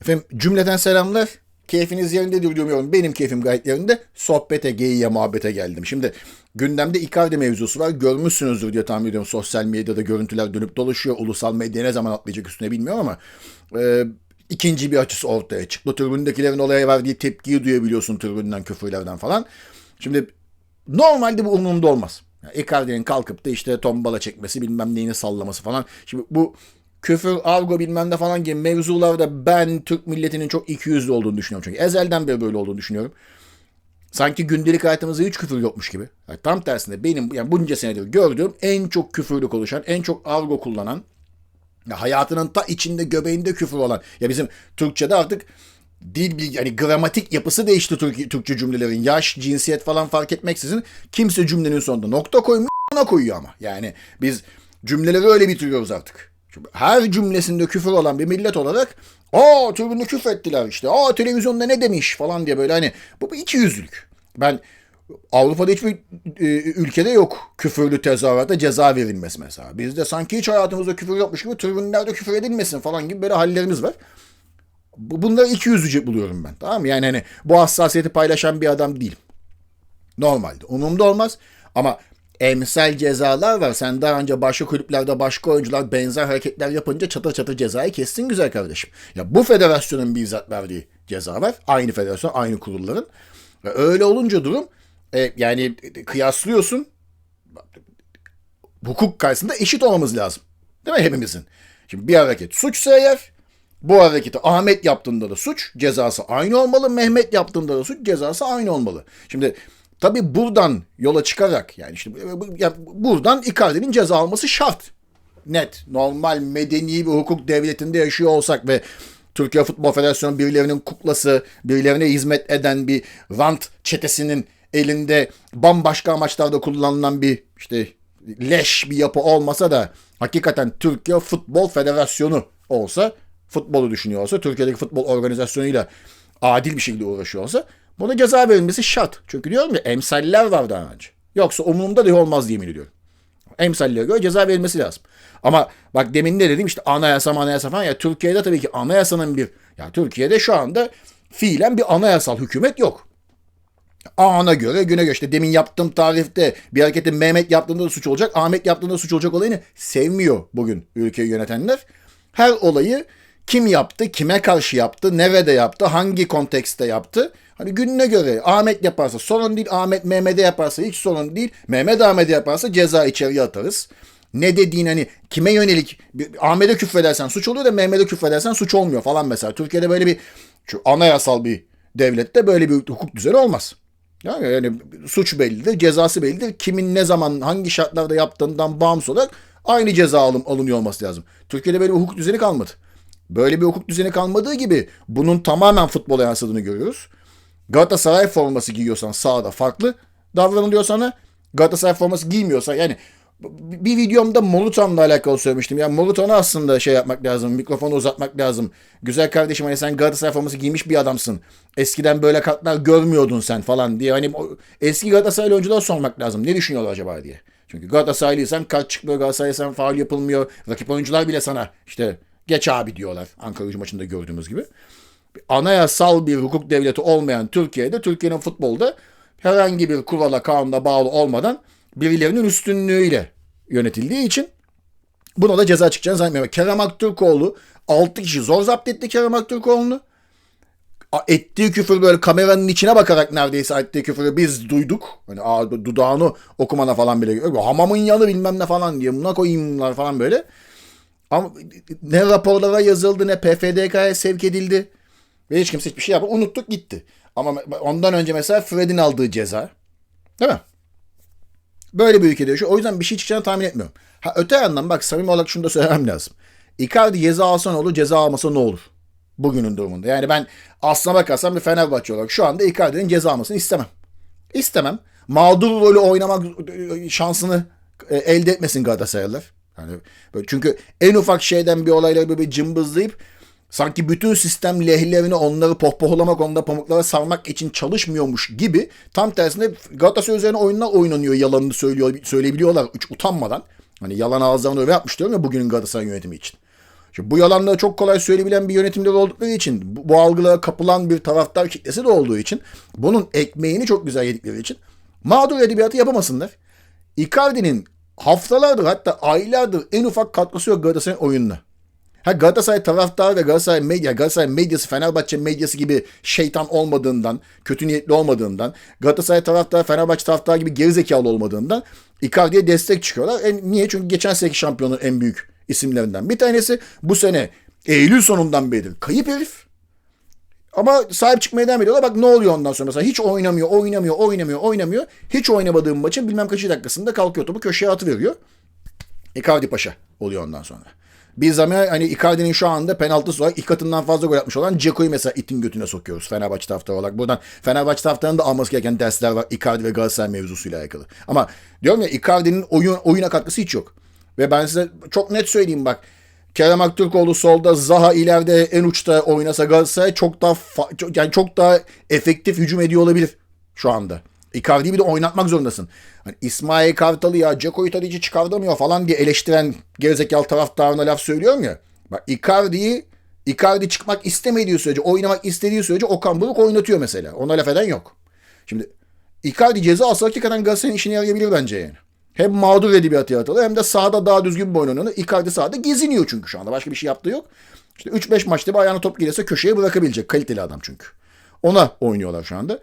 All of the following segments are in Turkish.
Efendim cümleten selamlar. Keyfiniz yerinde diye umuyorum. Benim keyfim gayet yerinde. Sohbete, geyiğe, muhabbete geldim. Şimdi gündemde Icardi mevzusu var. Görmüşsünüzdür diye tahmin ediyorum. Sosyal medyada görüntüler dönüp dolaşıyor. Ulusal medya ne zaman atlayacak üstüne bilmiyorum ama e, ikinci bir açısı ortaya çıktı. Tribündekilerin olaya verdiği tepkiyi duyabiliyorsun tribünden, küfürlerden falan. Şimdi normalde bu umurumda olmaz. Yani Icardi'nin kalkıp da işte tombala çekmesi bilmem neyini sallaması falan. Şimdi bu küfür, argo bilmem ne falan gibi mevzularda ben Türk milletinin çok ikiyüzlü olduğunu düşünüyorum. Çünkü ezelden beri böyle olduğunu düşünüyorum. Sanki gündelik hayatımızda hiç küfür yokmuş gibi. Yani tam tersine benim yani bunca senedir gördüğüm en çok küfürlü konuşan, en çok argo kullanan, ya hayatının ta içinde göbeğinde küfür olan. Ya bizim Türkçe'de artık dil bilgi yani gramatik yapısı değişti Türk, Türkçe cümlelerin. Yaş, cinsiyet falan fark etmeksizin kimse cümlenin sonunda nokta koymuyor, ona koyuyor ama. Yani biz cümleleri öyle bitiriyoruz artık. Her cümlesinde küfür olan bir millet olarak aa tribünde küfür ettiler işte. Aa televizyonda ne demiş falan diye böyle hani bu bir iki yüzlülük. Ben Avrupa'da hiçbir e, ülkede yok küfürlü tezahürata ceza verilmesi mesela. Bizde sanki hiç hayatımızda küfür yokmuş gibi tribünlerde küfür edilmesin falan gibi böyle hallerimiz var. Bu- Bunları iki yüzlüce buluyorum ben. Tamam mı? Yani hani bu hassasiyeti paylaşan bir adam değilim. Normalde. Umumda olmaz. Ama emsal cezalar var. Sen daha önce başka kulüplerde başka oyuncular benzer hareketler yapınca çatır çatır cezayı kessin güzel kardeşim. Ya bu federasyonun bizzat verdiği ceza var. Aynı federasyon, aynı kurulların. Öyle olunca durum e, yani kıyaslıyorsun hukuk karşısında eşit olmamız lazım. Değil mi hepimizin? Şimdi bir hareket suçsa eğer bu hareketi Ahmet yaptığında da suç cezası aynı olmalı. Mehmet yaptığında da suç cezası aynı olmalı. Şimdi tabi buradan yola çıkarak yani işte bu- ya buradan Icardi'nin ceza alması şart. Net. Normal medeni bir hukuk devletinde yaşıyor olsak ve Türkiye Futbol Federasyonu birilerinin kuklası, birilerine hizmet eden bir rant çetesinin elinde bambaşka amaçlarda kullanılan bir işte leş bir yapı olmasa da hakikaten Türkiye Futbol Federasyonu olsa, futbolu düşünüyor olsa, Türkiye'deki futbol organizasyonuyla adil bir şekilde uğraşıyor olsa buna ceza verilmesi şart. Çünkü diyorum ya emsaller var daha önce. Yoksa umurumda dahi olmaz diye emin ediyorum. Emsallere göre ceza verilmesi lazım. Ama bak demin ne dedim işte anayasa anayasa falan ya Türkiye'de tabii ki anayasanın bir ya Türkiye'de şu anda fiilen bir anayasal hükümet yok. Ana göre güne göre işte demin yaptığım tarifte bir hareketi Mehmet yaptığında da suç olacak, Ahmet yaptığında da suç olacak olayını sevmiyor bugün ülkeyi yönetenler. Her olayı kim yaptı, kime karşı yaptı, nerede yaptı, hangi kontekste yaptı. Hani gününe göre Ahmet yaparsa sorun değil, Ahmet Mehmet'e yaparsa hiç sorun değil. Mehmet Ahmet'e yaparsa ceza içeriye atarız. Ne dediğin hani kime yönelik Ahmet'e küfredersen suç oluyor da Mehmet'e küfredersen suç olmuyor falan mesela. Türkiye'de böyle bir şu anayasal bir devlette böyle bir hukuk düzeni olmaz. Yani, yani suç bellidir, cezası bellidir. Kimin ne zaman, hangi şartlarda yaptığından bağımsız olarak aynı ceza alım, alınıyor olması lazım. Türkiye'de böyle bir hukuk düzeni kalmadı. Böyle bir hukuk düzeni kalmadığı gibi bunun tamamen futbola yansıdığını görüyoruz. Galatasaray forması giyiyorsan sahada farklı davranılıyor sana. Galatasaray forması giymiyorsan yani bir videomda Molutan'la alakalı söylemiştim. Ya Molutan'a aslında şey yapmak lazım. Mikrofonu uzatmak lazım. Güzel kardeşim hani sen Galatasaray forması giymiş bir adamsın. Eskiden böyle kartlar görmüyordun sen falan diye. Hani eski Galatasaraylı oyunculara sormak lazım. Ne düşünüyorlar acaba diye. Çünkü Galatasaraylıysan kart çıkmıyor. Galatasaray'san faul yapılmıyor. Rakip oyuncular bile sana işte geç abi diyorlar. Ankara gücü maçında gördüğümüz gibi anayasal bir hukuk devleti olmayan Türkiye'de Türkiye'nin futbolda herhangi bir kurala kanuna bağlı olmadan birilerinin üstünlüğüyle yönetildiği için buna da ceza çıkacağını zannetmiyorum. Kerem Aktürkoğlu 6 kişi zor zapt etti Kerem Aktürkoğlu'nu. A- Ettiği küfür böyle kameranın içine bakarak neredeyse ettiği küfürü biz duyduk. Hani aa, dudağını okumana falan bile. Hamamın yanı bilmem ne falan diye. Buna koyayımlar falan böyle. Ama ne raporlara yazıldı ne PFDK'ya sevk edildi. Ve hiç kimse hiçbir şey yapmadı. Unuttuk gitti. Ama ondan önce mesela Fred'in aldığı ceza. Değil mi? Böyle bir ülkede yaşıyor. O yüzden bir şey çıkacağını tahmin etmiyorum. Ha öte yandan bak samimi olarak şunu da söylemem lazım. Icardi ceza alsa ne olur, ceza almasa ne olur? Bugünün durumunda. Yani ben aslına bakarsam bir Fenerbahçe olarak şu anda Icardi'nin ceza almasını istemem. İstemem. Mağdur rolü oynamak şansını e, elde etmesin Galatasaraylılar. Yani çünkü en ufak şeyden bir olayla bir cımbızlayıp sanki bütün sistem lehlerini onları pohpohlamak, onları pamuklara sarmak için çalışmıyormuş gibi tam tersine Galatasaray üzerine oyunlar oynanıyor yalanını söylüyor, söyleyebiliyorlar hiç utanmadan. Hani yalan ağızlarına öyle yapmış diyorum ya bugünün Galatasaray yönetimi için. Şimdi bu yalanları çok kolay söyleyebilen bir yönetimde oldukları için, bu, bu algılara kapılan bir taraftar kitlesi de olduğu için, bunun ekmeğini çok güzel yedikleri için mağdur edebiyatı yapamasınlar. Icardi'nin haftalardır hatta aylardır en ufak katkısı yok Galatasaray'ın oyununa. Ha Galatasaray taraftarı ve Galatasaray medya, Galatasaray medyası, Fenerbahçe medyası gibi şeytan olmadığından, kötü niyetli olmadığından, Galatasaray taraftarı, Fenerbahçe taraftarı gibi gerizekalı olmadığından Icardi'ye destek çıkıyorlar. E, niye? Çünkü geçen seneki şampiyonun en büyük isimlerinden bir tanesi. Bu sene Eylül sonundan beridir kayıp herif. Ama sahip çıkmaya devam ediyorlar. Bak ne oluyor ondan sonra mesela hiç oynamıyor, oynamıyor, oynamıyor, oynamıyor. Hiç oynamadığım maçın bilmem kaçı dakikasında kalkıyor topu köşeye atıveriyor. Icardi Paşa oluyor ondan sonra. Bir zaman hani Icardi'nin şu anda penaltısı olarak iki katından fazla gol atmış olan Ceko'yu mesela itin götüne sokuyoruz Fenerbahçe taraftarı olarak. Buradan Fenerbahçe taraftarının da alması gereken dersler var Icardi ve Galatasaray mevzusuyla alakalı. Ama diyorum ya Icardi'nin oyun, oyuna katkısı hiç yok. Ve ben size çok net söyleyeyim bak. Kerem Aktürkoğlu solda, Zaha ileride en uçta oynasa Galatasaray çok daha çok, yani çok daha efektif hücum ediyor olabilir şu anda. Icardi'yi bir de oynatmak zorundasın. Hani İsmail Kartal'ı ya Ceko'yu Tadic'i çıkartamıyor falan diye eleştiren gerizekalı taraftarına laf söylüyorum ya. Bak Icardi'yi Icardi çıkmak istemediği sürece, oynamak istediği sürece Okan Buruk oynatıyor mesela. Ona laf eden yok. Şimdi Icardi ceza alsa hakikaten Galatasaray'ın işine yarayabilir bence yani. Hem mağdur edebiyatı yaratılır hem de sahada daha düzgün bir oynanır. Icardi sahada geziniyor çünkü şu anda. Başka bir şey yaptığı yok. İşte 3-5 maçta bir ayağına top gelirse köşeye bırakabilecek kaliteli adam çünkü. Ona oynuyorlar şu anda.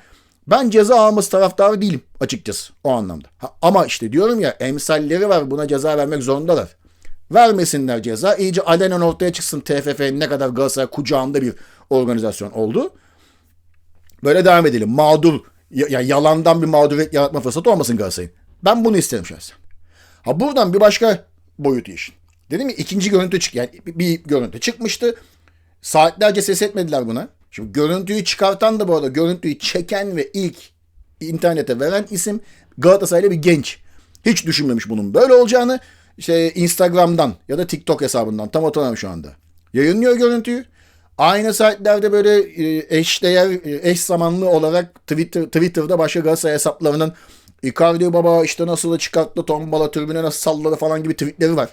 Ben ceza alması taraftarı değilim açıkçası o anlamda. Ha, ama işte diyorum ya emsalleri var buna ceza vermek zorundalar. Vermesinler ceza. İyice alenen ortaya çıksın TFF ne kadar Galatasaray kucağında bir organizasyon oldu. Böyle devam edelim. Mağdur, ya, yalandan bir mağduriyet yaratma fırsatı olmasın Galatasaray'ın. Ben bunu isterim şahsen. Ha buradan bir başka boyutu işin. Dedim ya ikinci görüntü çık yani bir görüntü çıkmıştı. Saatlerce ses etmediler buna. Şimdi görüntüyü çıkartan da bu arada görüntüyü çeken ve ilk internete veren isim Galatasaraylı bir genç. Hiç düşünmemiş bunun böyle olacağını. İşte Instagram'dan ya da TikTok hesabından tam hatırlamıyorum şu anda. Yayınlıyor görüntüyü. Aynı saatlerde böyle e, eşdeğer, e, eş zamanlı olarak Twitter, Twitter'da başka Galatasaray hesaplarının Icardi baba işte nasıl çıkarttı tombala tribüne nasıl salladı falan gibi tweetleri var.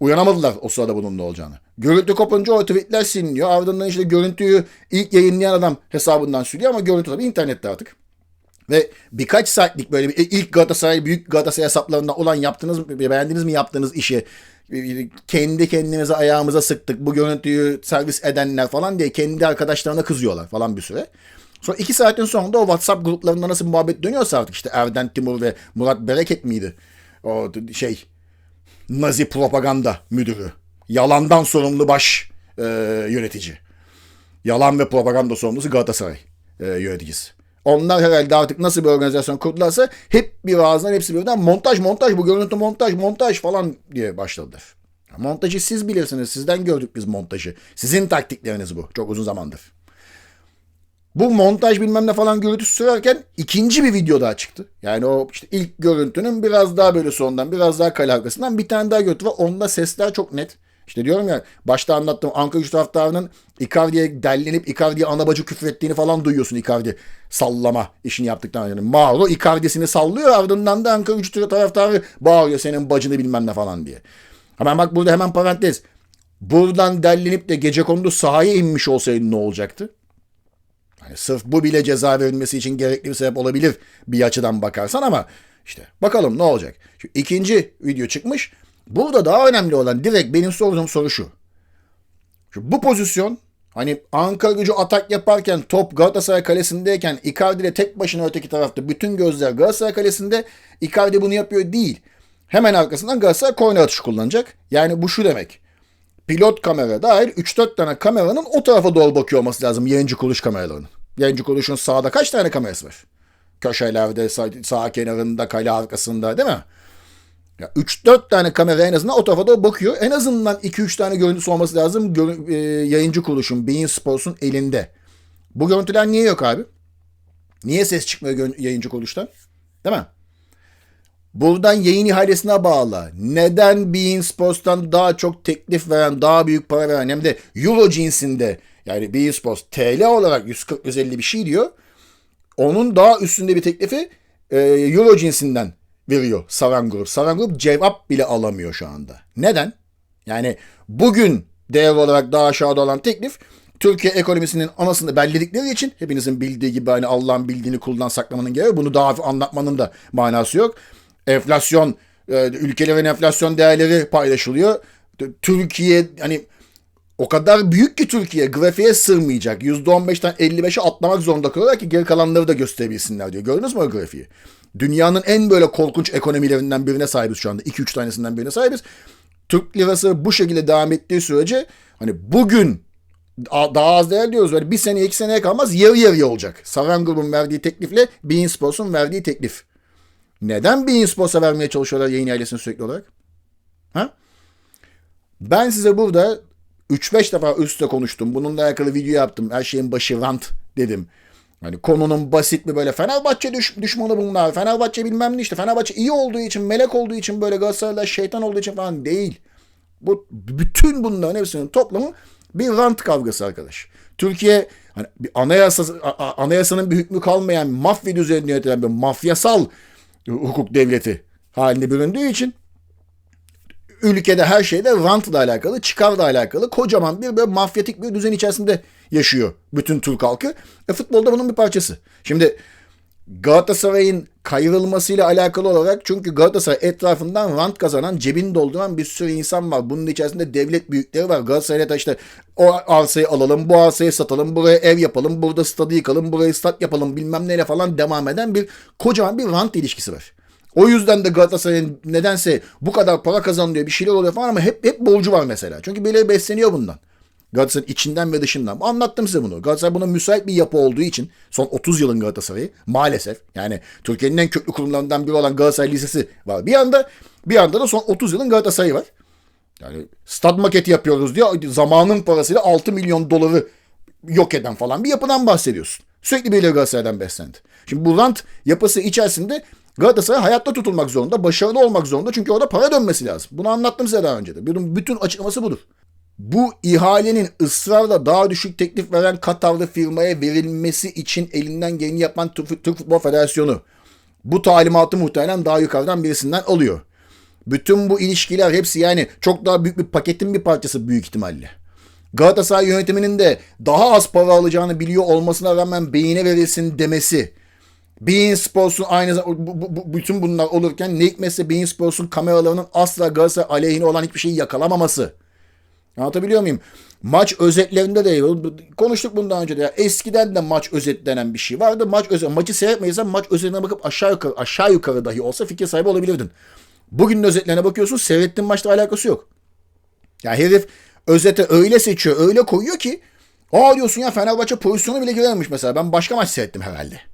Uyanamadılar o sırada bunun ne olacağını. Görüntü kopunca o tweetler siliniyor. Ardından işte görüntüyü ilk yayınlayan adam hesabından siliyor ama görüntü tabii internette artık. Ve birkaç saatlik böyle bir ilk Galatasaray büyük Galatasaray hesaplarında olan yaptığınız beğendiniz mi yaptığınız işi kendi kendimize ayağımıza sıktık bu görüntüyü servis edenler falan diye kendi arkadaşlarına kızıyorlar falan bir süre. Sonra iki saatin sonunda o WhatsApp gruplarında nasıl muhabbet dönüyorsa artık işte Erden Timur ve Murat Bereket miydi? O şey Nazi propaganda müdürü. Yalandan sorumlu baş e, yönetici. Yalan ve propaganda sorumlusu Galatasaray e, yöneticisi. Onlar herhalde artık nasıl bir organizasyon kurdularsa hep bir ağızdan hepsi birden montaj montaj bu görüntü montaj montaj falan diye başladılar. Montajı siz bilirsiniz. Sizden gördük biz montajı. Sizin taktikleriniz bu. Çok uzun zamandır. Bu montaj bilmem ne falan görüntüsü sürerken ikinci bir video daha çıktı. Yani o işte ilk görüntünün biraz daha böyle sondan biraz daha kale arkasından bir tane daha görüntü var. Onda sesler çok net. İşte diyorum ya başta anlattığım Ankara güç taraftarının Icardi'ye dellenip Icardi'ye ana bacı küfür ettiğini falan duyuyorsun Icardi sallama işini yaptıktan sonra. Mauro Icardi'sini sallıyor ardından da Ankara güç taraftarı bağırıyor senin bacını bilmem ne falan diye. Hemen bak burada hemen parantez. Buradan dellenip de gece kondu sahaya inmiş olsaydı ne olacaktı? Hani sırf bu bile ceza verilmesi için gerekli bir sebep olabilir bir açıdan bakarsan ama işte bakalım ne olacak. Şu ikinci video çıkmış. Burada daha önemli olan direkt benim sorduğum soru şu. şu bu pozisyon hani Ankara gücü atak yaparken top Galatasaray kalesindeyken Icardi ile tek başına öteki tarafta bütün gözler Galatasaray kalesinde Icardi bunu yapıyor değil. Hemen arkasından Galatasaray korner atışı kullanacak. Yani bu şu demek. Pilot kamera dahil 3-4 tane kameranın o tarafa doğru bakıyor olması lazım yayıncı kuruluş kameralarının. Yayıncı kuruluşun sağda kaç tane kamerası var? Köşelerde, sağ, sağ kenarında, kale arkasında değil mi? Ya 3-4 tane kamera en azından o tarafa doğru bakıyor. En azından 2-3 tane görüntüsü olması lazım Gör, e, yayıncı kuruluşun, Bein Sports'un elinde. Bu görüntüler niye yok abi? Niye ses çıkmıyor yayıncı kuruluştan? Değil mi? Buradan yayın ihalesine bağlı. Neden Bein Sports'tan daha çok teklif veren, daha büyük para veren hem de Euro cinsinde yani Bein Sports TL olarak 140-150 bir şey diyor. Onun daha üstünde bir teklifi e, Euro cinsinden veriyor Saran Grup. Saran Grup cevap bile alamıyor şu anda. Neden? Yani bugün değer olarak daha aşağıda olan teklif Türkiye ekonomisinin anasını belledikleri için hepinizin bildiği gibi hani Allah'ın bildiğini kuldan saklamanın gereği bunu daha anlatmanın da manası yok. Enflasyon e, ülkelerin enflasyon değerleri paylaşılıyor. Türkiye hani o kadar büyük ki Türkiye grafiğe sığmayacak. %15'ten 55'e atlamak zorunda kalıyorlar ki geri kalanları da gösterebilsinler diyor. Gördünüz mü o grafiği? Dünyanın en böyle korkunç ekonomilerinden birine sahibiz şu anda. 2-3 tanesinden birine sahibiz. Türk lirası bu şekilde devam ettiği sürece hani bugün daha az değer diyoruz. Böyle bir sene iki seneye kalmaz yarı yarıya olacak. Saran grubun verdiği teklifle Bein Sports'un verdiği teklif. Neden Bein Sports'a vermeye çalışıyorlar yayın ailesini sürekli olarak? Ha? Ben size burada 3-5 defa üstte konuştum. Bununla alakalı video yaptım. Her şeyin başı rant dedim. Hani konunun basit mi böyle Fenerbahçe düş, düşmanı bunlar. Fenerbahçe bilmem ne işte. Fenerbahçe iyi olduğu için, melek olduğu için böyle Galatasaray'la şeytan olduğu için falan değil. Bu bütün bunların hepsinin toplamı bir rant kavgası arkadaş. Türkiye hani bir anayasa anayasanın bir hükmü kalmayan mafya düzeninde yönetilen bir mafyasal hukuk devleti haline büründüğü için ülkede her şeyde rantla alakalı, çıkarla alakalı kocaman bir böyle mafyatik bir düzen içerisinde yaşıyor bütün Türk halkı. E, futbolda bunun bir parçası. Şimdi Galatasaray'ın kayrılmasıyla alakalı olarak çünkü Galatasaray etrafından rant kazanan, cebini dolduran bir sürü insan var. Bunun içerisinde devlet büyükleri var. Galatasaray'da işte o arsayı alalım, bu arsayı satalım, buraya ev yapalım, burada stadı yıkalım, burayı stat yapalım bilmem neyle falan devam eden bir kocaman bir rant ilişkisi var. O yüzden de Galatasaray'ın nedense bu kadar para kazanıyor bir şeyler oluyor falan ama hep hep borcu var mesela. Çünkü birileri besleniyor bundan. Galatasaray'ın içinden ve dışından. Anlattım size bunu. Galatasaray buna müsait bir yapı olduğu için son 30 yılın Galatasaray'ı maalesef yani Türkiye'nin en köklü kurumlarından biri olan Galatasaray Lisesi var. Bir yanda bir yanda da son 30 yılın Galatasaray'ı var. Yani stad maketi yapıyoruz diye zamanın parasıyla 6 milyon doları yok eden falan bir yapıdan bahsediyorsun. Sürekli birileri Galatasaray'dan beslendi. Şimdi bu rant yapısı içerisinde Galatasaray hayatta tutulmak zorunda, başarılı olmak zorunda. Çünkü orada para dönmesi lazım. Bunu anlattım size daha önce de. Bunun bütün açıklaması budur. Bu ihalenin ısrarla daha düşük teklif veren Katarlı firmaya verilmesi için elinden geleni yapan Türk Futbol Federasyonu bu talimatı muhtemelen daha yukarıdan birisinden alıyor. Bütün bu ilişkiler hepsi yani çok daha büyük bir paketin bir parçası büyük ihtimalle. Galatasaray yönetiminin de daha az para alacağını biliyor olmasına rağmen beyine verilsin demesi. Bein Sports'un aynı bu, bu, bu, bütün bunlar olurken ne hikmetse Bein Sports'un kameralarının asla Galatasaray aleyhine olan hiçbir şeyi yakalamaması. Anlatabiliyor muyum? Maç özetlerinde de konuştuk bundan önce de ya. Eskiden de maç özet denen bir şey vardı. Maç özet maçı seyretmeysen maç özetine bakıp aşağı yukarı aşağı yukarı dahi olsa fikir sahibi olabilirdin. Bugünün özetlerine bakıyorsun seyrettiğin maçla alakası yok. Ya herif özete öyle seçiyor, öyle koyuyor ki aa diyorsun ya Fenerbahçe pozisyonu bile girememiş mesela. Ben başka maç seyrettim herhalde.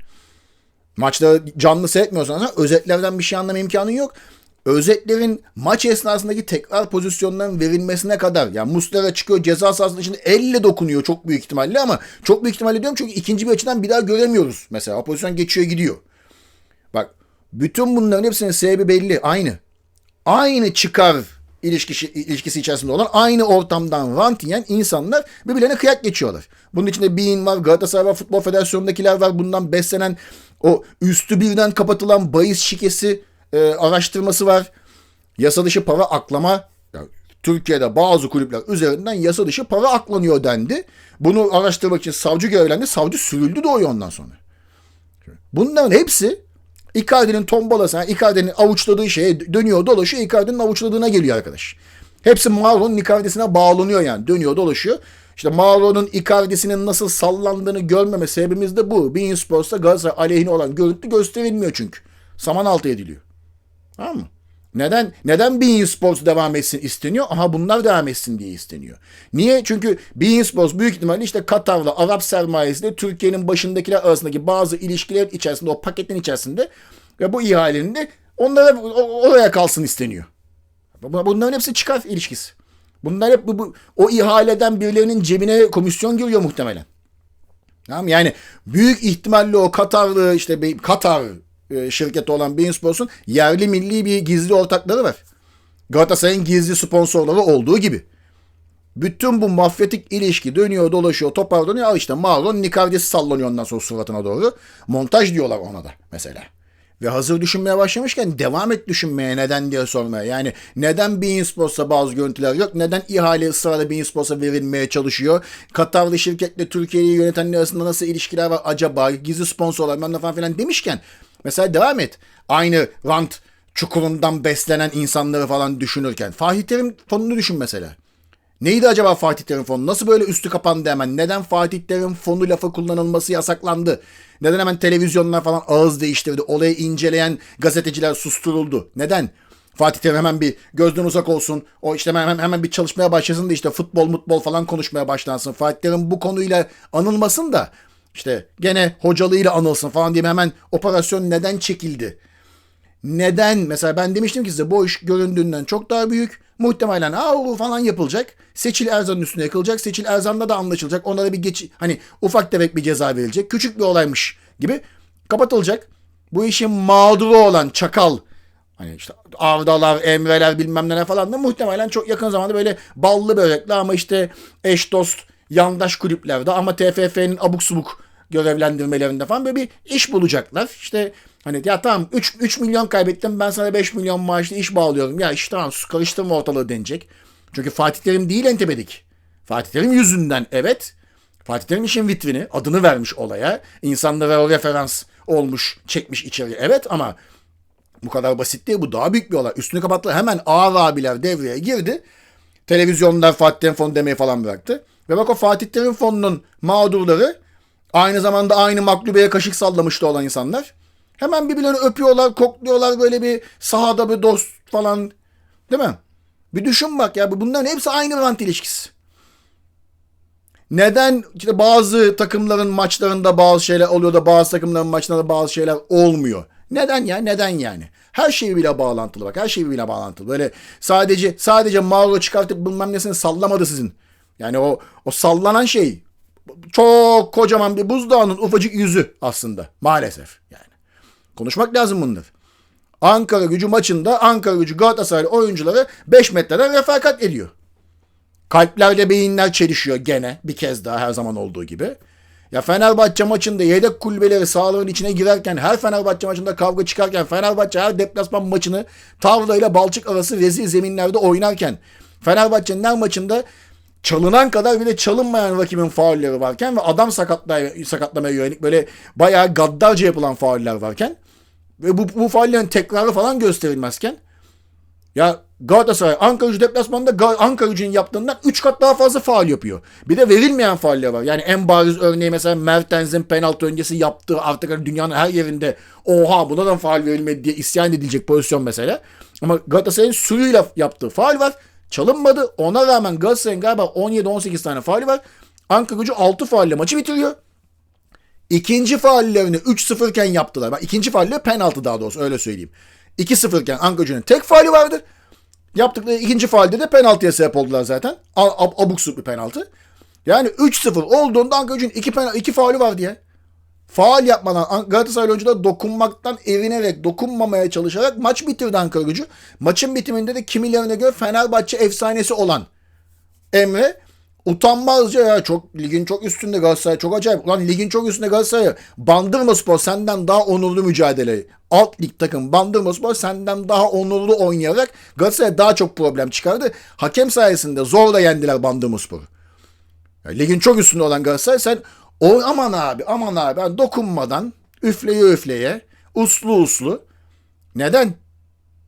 Maçta canlı seyretmiyorsan özetlerden bir şey anlama imkanın yok. Özetlerin maç esnasındaki tekrar pozisyonların verilmesine kadar yani Muslera çıkıyor ceza sahasının içinde elle dokunuyor çok büyük ihtimalle ama çok büyük ihtimalle diyorum çünkü ikinci bir açıdan bir daha göremiyoruz. Mesela o pozisyon geçiyor gidiyor. Bak bütün bunların hepsinin sebebi belli aynı. Aynı çıkar ilişkisi, ilişkisi içerisinde olan aynı ortamdan rant yiyen insanlar birbirlerine kıyak geçiyorlar. Bunun içinde Bein var, Galatasaray var, Futbol Federasyonu'ndakiler var. Bundan beslenen o üstü birden kapatılan bahis şikesi e, araştırması var. Yasa dışı para aklama. Yani Türkiye'de bazı kulüpler üzerinden yasa dışı para aklanıyor dendi. Bunu araştırmak için savcı görevlendi. Savcı sürüldü doğuyor ondan sonra. Bunların hepsi Icardi'nin tombalası, yani Icardi'nin avuçladığı şeye dönüyor dolaşıyor. Icardi'nin avuçladığına geliyor arkadaş. Hepsi Mauro'nun Icardi'sine bağlanıyor yani. Dönüyor dolaşıyor. İşte Mauro'nun Icardi'sinin nasıl sallandığını görmeme sebebimiz de bu. Bein Sports'ta Galatasaray aleyhine olan görüntü gösterilmiyor çünkü. Saman altı ediliyor. Tamam mı? Neden neden Bein Sports devam etsin isteniyor? Aha bunlar devam etsin diye isteniyor. Niye? Çünkü Bein Sports büyük ihtimalle işte Katar'la Arap sermayesiyle Türkiye'nin başındakiler arasındaki bazı ilişkiler içerisinde o paketin içerisinde ve bu ihalenin de onlara oraya kalsın isteniyor. Bunların hepsi çıkar ilişkisi. Bunlar hep bu, bu o ihaleden birilerinin cebine komisyon giriyor muhtemelen. Tamam yani büyük ihtimalle o Katarlı işte Katar e, şirketi olan Bein Sports'un yerli milli bir gizli ortakları var. Galatasaray'ın gizli sponsorları olduğu gibi. Bütün bu mafyatik ilişki dönüyor dolaşıyor toparlanıyor. Al işte Marlon Nikardis sallanıyor ondan sonra suratına doğru. Montaj diyorlar ona da mesela. Ve hazır düşünmeye başlamışken devam et düşünmeye neden diye sormaya. Yani neden Bein Sports'a bazı görüntüler yok? Neden ihale ısrarla Bein Sports'a verilmeye çalışıyor? Katarlı şirketle Türkiye'yi yönetenler arasında nasıl ilişkiler var acaba? Gizli sponsorlar falan filan demişken mesela devam et. Aynı rant çukurundan beslenen insanları falan düşünürken. Fatih Terim fonunu düşün mesela. Neydi acaba Fatih Terim fonu? Nasıl böyle üstü kapandı hemen? Neden Fatih Terim fonu lafı kullanılması yasaklandı? Neden hemen televizyonlar falan ağız değiştirdi? Olayı inceleyen gazeteciler susturuldu. Neden? Fatih hemen bir gözden uzak olsun. O işte hemen, hemen bir çalışmaya başlasın da işte futbol mutbol falan konuşmaya başlansın. Fatih Terim bu konuyla anılmasın da işte gene hocalığıyla anılsın falan diye hemen operasyon neden çekildi? Neden? Mesela ben demiştim ki size bu iş göründüğünden çok daha büyük. Muhtemelen aa falan yapılacak. Seçil Erzan'ın üstüne yakılacak. Seçil Erzan'la da anlaşılacak. Onlara bir geç hani ufak tefek bir ceza verilecek. Küçük bir olaymış gibi kapatılacak. Bu işin mağduru olan çakal hani işte Avdalar, Emreler bilmem neler falan da muhtemelen çok yakın zamanda böyle ballı börekli ama işte eş dost yandaş kulüplerde ama TFF'nin abuk subuk görevlendirmelerinde falan böyle bir iş bulacaklar. İşte hani ya tamam 3, 3 milyon kaybettim ben sana 5 milyon maaşlı iş bağlıyorum. Ya işte tamam karıştırma ortalığı denecek. Çünkü Fatih Terim değil entebedik. Fatih Terim yüzünden evet. Fatih Terim işin vitrini adını vermiş olaya. İnsanlara o referans olmuş çekmiş içeri evet ama bu kadar basit değil bu daha büyük bir olay. Üstünü kapattılar hemen ağır abiler devreye girdi. Televizyonlar Fatih Terim fonu demeyi falan bıraktı. Ve bak o Fatih Terim fonunun mağdurları aynı zamanda aynı maklubeye kaşık sallamıştı olan insanlar. Hemen birbirlerini öpüyorlar, kokluyorlar böyle bir sahada bir dost falan. Değil mi? Bir düşün bak ya bunların hepsi aynı rant ilişkisi. Neden işte bazı takımların maçlarında bazı şeyler oluyor da bazı takımların maçlarında bazı şeyler olmuyor? Neden ya? Neden yani? Her şey bile bağlantılı bak. Her şey bile bağlantılı. Böyle sadece sadece Mauro çıkartıp bilmem nesini sallamadı sizin. Yani o o sallanan şey çok kocaman bir buzdağının ufacık yüzü aslında. Maalesef yani. Konuşmak lazım bunlar. Ankara gücü maçında Ankara gücü Galatasaray oyuncuları 5 metreden refakat ediyor. Kalplerle beyinler çelişiyor gene bir kez daha her zaman olduğu gibi. Ya Fenerbahçe maçında yedek kulübeleri sahaların içine girerken her Fenerbahçe maçında kavga çıkarken Fenerbahçe her deplasman maçını Tavla Balçık arası rezil zeminlerde oynarken Fenerbahçe'nin her maçında çalınan kadar bir de çalınmayan rakibin faulleri varken ve adam sakatlamaya, sakatlamaya yönelik böyle bayağı gaddarca yapılan fauller varken ve bu, bu faullerin tekrarı falan gösterilmezken ya Galatasaray Ankara gücü deplasmanında Ankara gücünün yaptığından 3 kat daha fazla faal yapıyor. Bir de verilmeyen fauller var. Yani en bariz örneği mesela Mertens'in penaltı öncesi yaptığı artık hani dünyanın her yerinde oha buna da faal verilmedi diye isyan edilecek pozisyon mesela. Ama Galatasaray'ın sürüyle yaptığı faal var. Çalınmadı. Ona rağmen Galatasaray'ın galiba 17-18 tane faali var. Ankara gücü 6 faulle maçı bitiriyor. İkinci faullerini 3-0 iken yaptılar. Bak ikinci faulle penaltı daha doğrusu öyle söyleyeyim. 2-0 iken Ankara gücünün tek faali vardı. Yaptıkları ikinci faalde de penaltıya sebep oldular zaten. Ab abuk bir penaltı. Yani 3-0 olduğunda Ankara gücünün 2 iki, iki faali var diye. Faal yapmadan Galatasaray oyuncular dokunmaktan erinerek, dokunmamaya çalışarak maç bitirdi Ankara gücü. Maçın bitiminde de kimilerine göre Fenerbahçe efsanesi olan Emre utanmazca ya çok ligin çok üstünde Galatasaray çok acayip. Ulan ligin çok üstünde Galatasaray. Bandırma Spor senden daha onurlu mücadele. Alt lig takım Bandırma Spor senden daha onurlu oynayarak Galatasaray daha çok problem çıkardı. Hakem sayesinde zorla yendiler Bandırma Spor'u. Ligin çok üstünde olan Galatasaray sen o aman abi aman abi yani dokunmadan üfleye üfleye uslu uslu. Neden?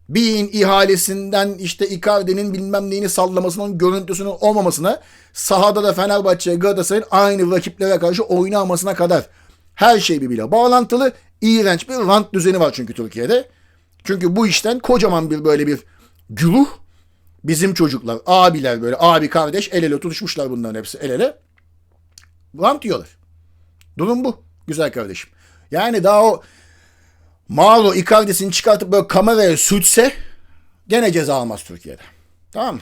Bein ihalesinden işte Icardi'nin bilmem neyini sallamasının görüntüsünün olmamasına sahada da Fenerbahçe Galatasaray'ın aynı rakiplere karşı oynamasına kadar her şey birbiriyle bağlantılı. iğrenç bir rant düzeni var çünkü Türkiye'de. Çünkü bu işten kocaman bir böyle bir güruh bizim çocuklar, abiler böyle abi kardeş el ele tutuşmuşlar bunların hepsi el ele. Rant diyorlar. Durum bu güzel kardeşim. Yani daha o Mauro Icardi'sini çıkartıp böyle kameraya sürtse gene ceza almaz Türkiye'de. Tamam mı?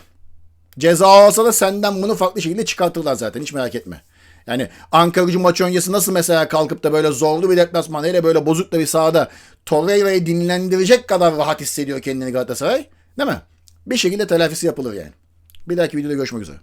Ceza alsa da senden bunu farklı şekilde çıkartırlar zaten hiç merak etme. Yani Ankara gücü maç öncesi nasıl mesela kalkıp da böyle zorlu bir deplasman hele böyle bozuk da bir sahada Torreira'yı dinlendirecek kadar rahat hissediyor kendini Galatasaray. Değil mi? Bir şekilde telafisi yapılır yani. Bir dahaki videoda görüşmek üzere.